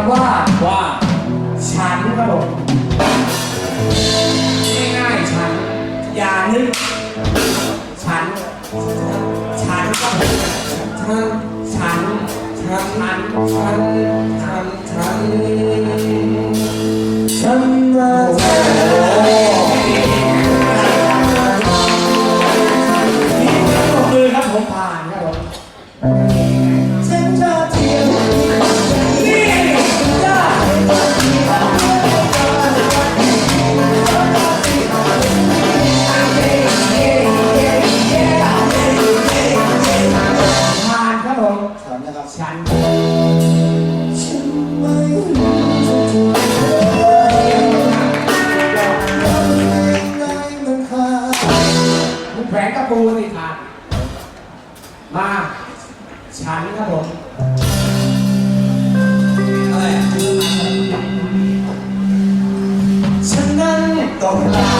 ำว่าว่าฉันครับผมง่ายๆฉัน อย่านึก ฉัน ฉันครับผมฉันฉันฉันฉันฉันฉันฉันมานี่ ฉันนั้นต้องลา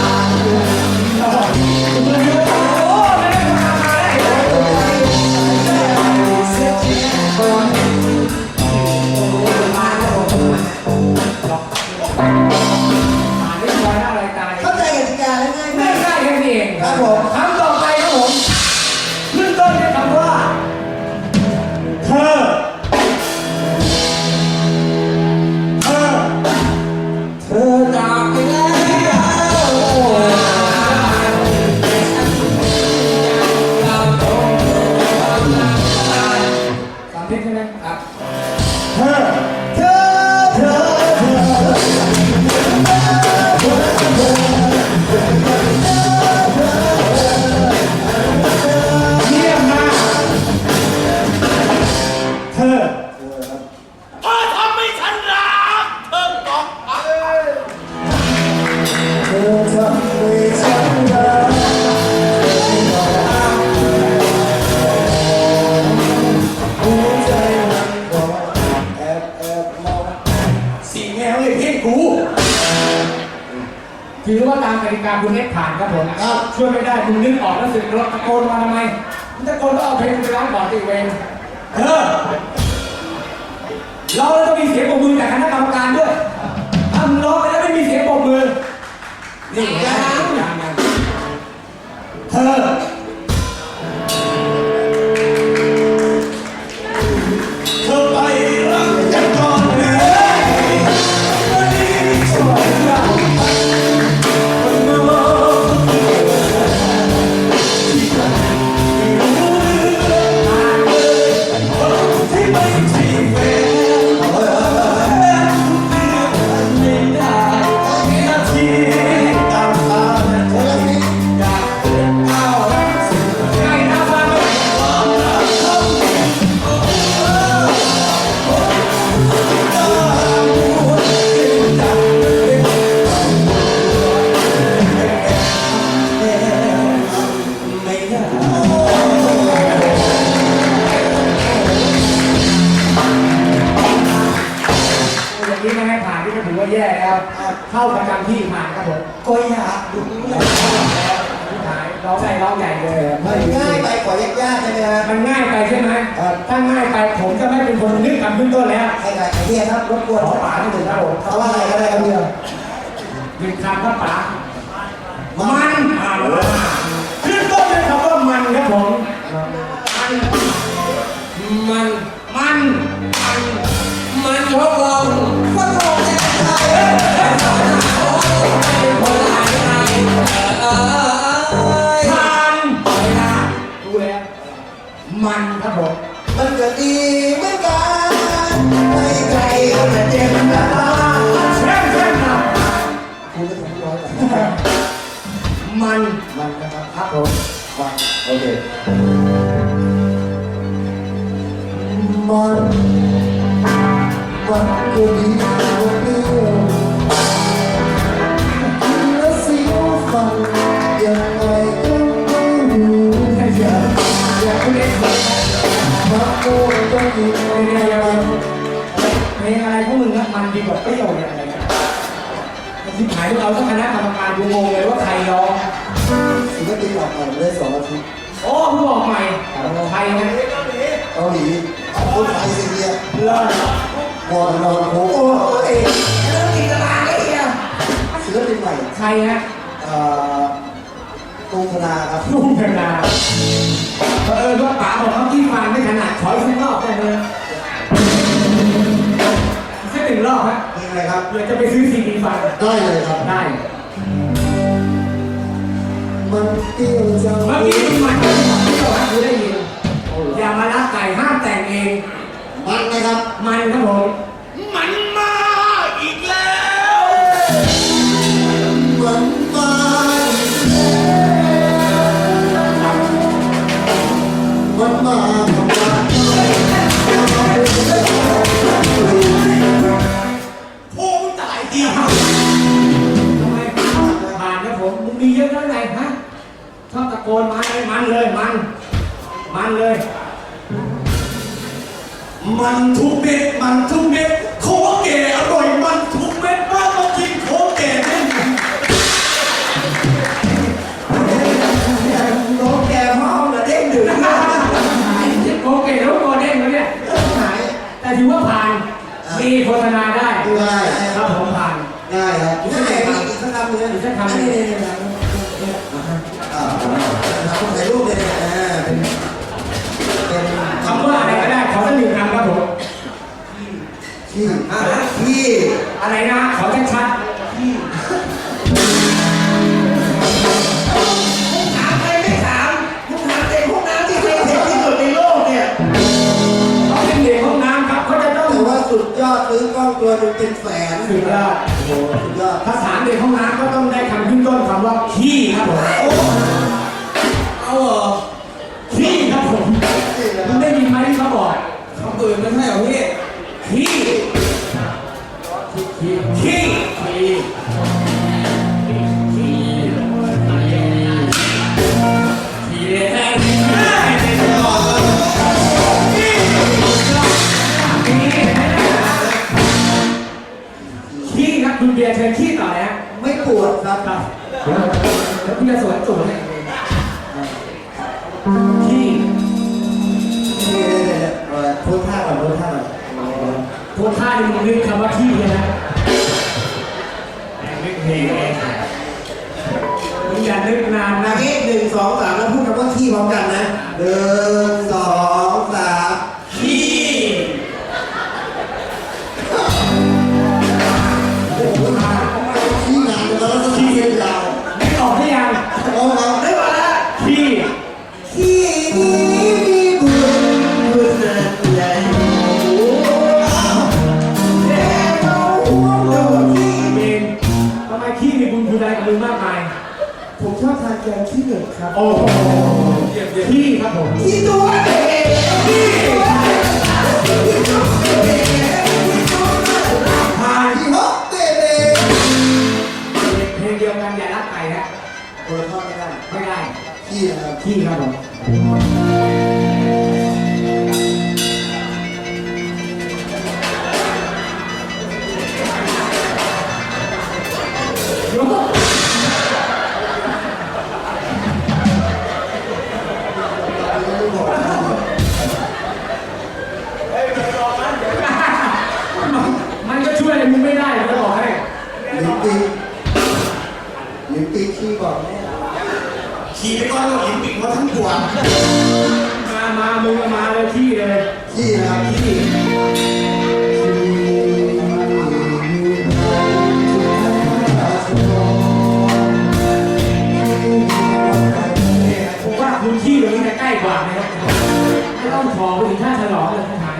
ถือว่าตามกติกาคุณเน็ตผ่านครับผมครับช่วยไม่ได้คุณนึกออกแล้วสึกรถตะโกนมาทำไมคุณตะโกนก็เอาเพลงไปร้องก่อนติเวนเออเราแล้วต้องมีเสียงปรบมือจากคณะกรรมการด้วยถ้ามึงร้องไปแล้วไม่มีเสียงปรบมือนี่ นี้ไม่ให้ผ่านที่ก็ถือว่าแย่แล้ว เข้าประจำที่ผ่านครับผมก็อยากดูแลที่หายร้องใหญ่ร้องใหญ่เลยมันง่ายไปกว่ายากๆใช่ไหมฮะมันง่ายไปใช่ไหมครับถ้าง่ายไปผมจะไม่เป็นคนนึกคำขึ้นต้นแล้วใครๆไอ้เนี่ยครับรบกวนขอป๋าที่หนึ่งครับผมเขาว่าอะไรก็ได้ครับเดียวหนึ่งคำครับป๋า มันครับผมมันก็ดีเหมือนกันไม่ไกลก็จะเจ็บนะเช่นเช่นครับคุณก็ทำร้อยมันมันนะครับครับผมมาโอเคมันมันก็ดี ก็ต้องอยู่ในมันเพลงอะไรพวกมึงอะมันดีกว่าเปรี้ยวเนี่ยอะไรเงี้ยที่หายพวกเราทั้งคณะกรรมการกูงงเลยว่าใครร้องศิลปินออกมาได้สองอาทิตย์โอ้เพิ่งบอกใหม่ใครนะเกาหลีคนไทยซีเรียเลิศวอนนอนโอ้ยแล้วกินตลาดเลยเนี่ยศิลปินใหม่ใครฮะเอ่อ ตุงธนาครับลุงธนาเออว่าป๋าบอกเขาที่ฟังไม่ถนัดขออีกสักรอบได้ไหมแค่หนึ่งรอบฮะเพลงอะไรครับเผื่อจะไปซื้อซีดีฟังได้เลยครับ ได้ มันเกี่ยวจะเมื่อกี้คุณมันที่บอกว่าคุณได้ยิน อย่ามาลักไก่ห้ามแต่งเอง มันนะครับ มันครับผม โกนมาเลยมันเลยมัน มันเลย มันทุกเม็ด มันทุกเม็ดโคเกอร่อยมันทุกเม็ดบ้านมากินโคเกแน่นน้องแกห้องนะเด้งดึงโอเคแล้วโกเด้งแล้วเนี่ยหายแต่ถือว่าผ่าน มีโฆษณาได้ง่ายครับผมผ่านง่ายครับง่ายครับอีกสักคำหนึงอีกสักคำหนึ่งนี่นี่นี่อ่าผม ถ่ายรูปเลยอ่าเป็นเดยอดซื้อกล้องตัวหนึงเป็นแสนสุดยอด โอ้โหสุดยอด ภาษาเด็กห้องน้ำก็ต้องได้คำขึ้นต้นคำว่าขี้ครับผมเอาเหรอขี้ครับผมมึงได้ยินไหมที่เขาบอกคำอื่นไม่ใช่เหรอพี่ขี้ขี้ขี้ขี้ขี้ นี่มึงนึกคำว่าที่ ครับโอ้โหขี้ครับผมที่ตัวเองที่ตัวเองที่ตัวเองที่ตัวเองผ่านที่ฮอกเต้เต้เพลงเดียวกันอย่ารักไก่นะโอ้ยทอดไม่ได้ไม่ได้ขี้นะครับขี้ครับผม ว่าทั้งตัวมามามึงก็มาเลยขี้เลยขี้นะครับขี้ผมว่าคุณขี้ตรงนี้จะใกล้กว่านะครับไม่ต้องขอไปถึงท่าฉลองเลยท่านทาย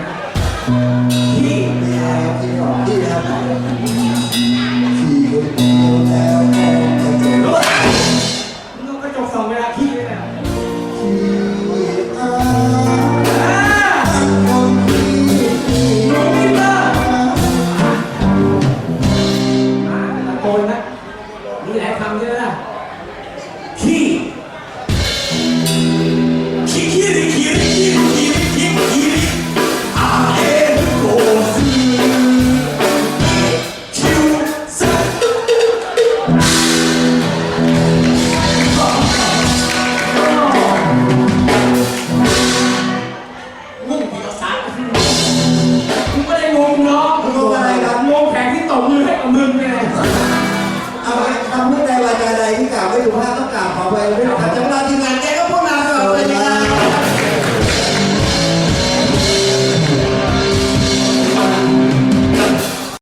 ขี้ไม่ใช่ครับขี้บอกขี้นะครับขี้คนเดียวแล้ว มึงเอะไรทำให้ในวาจาใดที่กล่าวไม่ถูกต้องกล่าวขอไปด้วยนะครับ